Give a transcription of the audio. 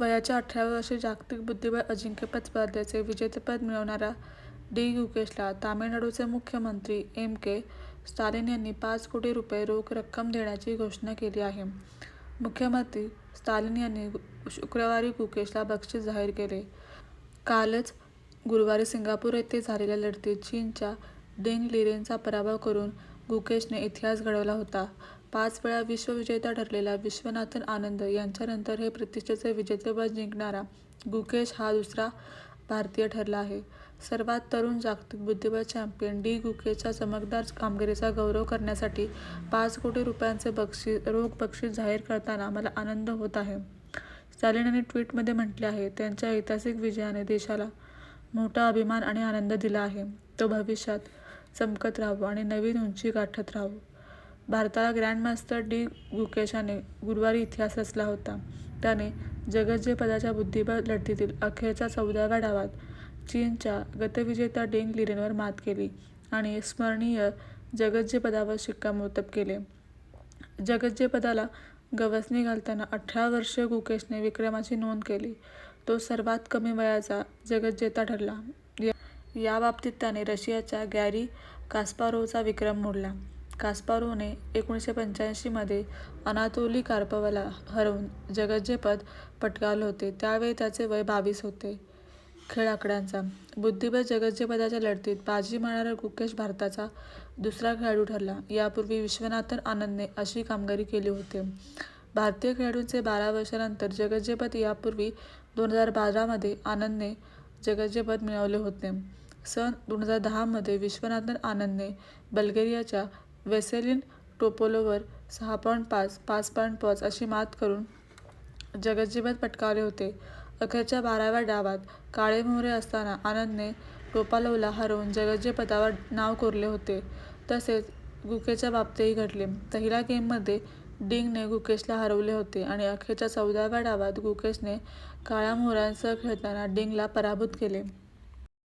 वयाच्या अठराव्या वर्षी जागतिक बुद्धिबळ अजिंक्यपद स्पर्धेचे विजेतेपद मिळवणारा डी. गुकेशला तामिळनाडूचे मुख्यमंत्री एम. के. स्टालिन यांनी पाच कोटी रुपये रोख रक्कम देण्याची घोषणा केली आहे. मुख्यमंत्री स्टालिन यांनी शुक्रवारी गुकेशला बक्षीस जाहीर केले. कालच गुरुवारी सिंगापूर येथे झालेल्या लढतीत चीनच्या डेंग लिरेनचा पराभव करून गुकेशने इतिहास घडवला होता. पाच वेळा विश्वविजेता ठरलेला विश्वनाथन आनंद यांच्यानंतर हे प्रतिष्ठेचे विजेतेपद जिंकणारा गुकेश हा दुसरा भारतीय ठरला आहे. सर्वात तरुण जागतिक बुद्धिबळ चॅम्पियन डी. गुकेच्या चमकदार कामगिरीचा गौरव करण्यासाठी पाच कोटी रुपयांचे बक्षीस रोख बक्षीस जाहीर करताना मला आनंद होत आहे, स्टॅलिन यांनी ट्विटमध्ये म्हटले आहे. त्यांच्या ऐतिहासिक विजयाने देशाला मोठा अभिमान आणि आनंद दिला आहे. तो भविष्यात चमकत राहावं आणि नवीन उंची गाठत राहावं भारताला ग्रँडमास्टर डी. गुकेशाने गुरुवारी इतिहास रचला होता. त्याने जगज्जेपदाच्या बुद्धिबळ लढतीतील अखेरच्या चौदाव्या डावात चीनच्या गतविजेत्या डेंग लिरेनवर मात केली आणि स्मरणीय जगज्जेपदावर शिक्कामोर्तब केले. जगज्जेपदाला गवसणी घालताना अठरा वर्षीय गुकेशने विक्रमाची नोंद केली. तो सर्वात कमी वयाचा जगज्जेता ठरला. याबाबतीत त्याने रशियाच्या गॅरी कास्पारोचा विक्रम मोडला. कास्पारोव्हने एकोणीसशे पंच्याऐंशीमध्ये अनातोली कार्पवला हरवून जगज्जेपद पटकावले होते. त्यावेळी त्याचे वय बावीस होते. खेळ आकड्यांचा. बुद्धिबळ जगज्जेपदाच्या लढतीत बाजी मारणारा गुकेश भारताचा दुसरा खेळाडू ठरला. यापूर्वी विश्वनाथन आनंदने अशी कामगिरी केली होती. भारतीय खेळाडूंचे बारा वर्षानंतर जगज्जेपद यापूर्वी दोन हजार बारामध्ये आनंदने जगज्जेपद मिळवले होते. सन दोन हजार दहामध्ये विश्वनाथन आनंदने बल्गेरियाच्या वेसेलिन टोपोलोवर सहा पॉईंट पाच, पाच पॉईंट पाच अशी मात करून जगज्जीवन पटकावले होते. अखेरच्या बाराव्या डावात काळे मोहरे असताना आनंदने टोपालोवला हरवून जगज्जेपदावर नाव कोरले होते. तसेच गुकेच्या बाबतीतही घडले. पहिल्या गेममध्ये डिंगने गुकेशला हरवले होते आणि अखेरच्या चौदाव्या डावात गुकेशने काळ्या मोहऱ्यांसह खेळताना डिंगला पराभूत केले.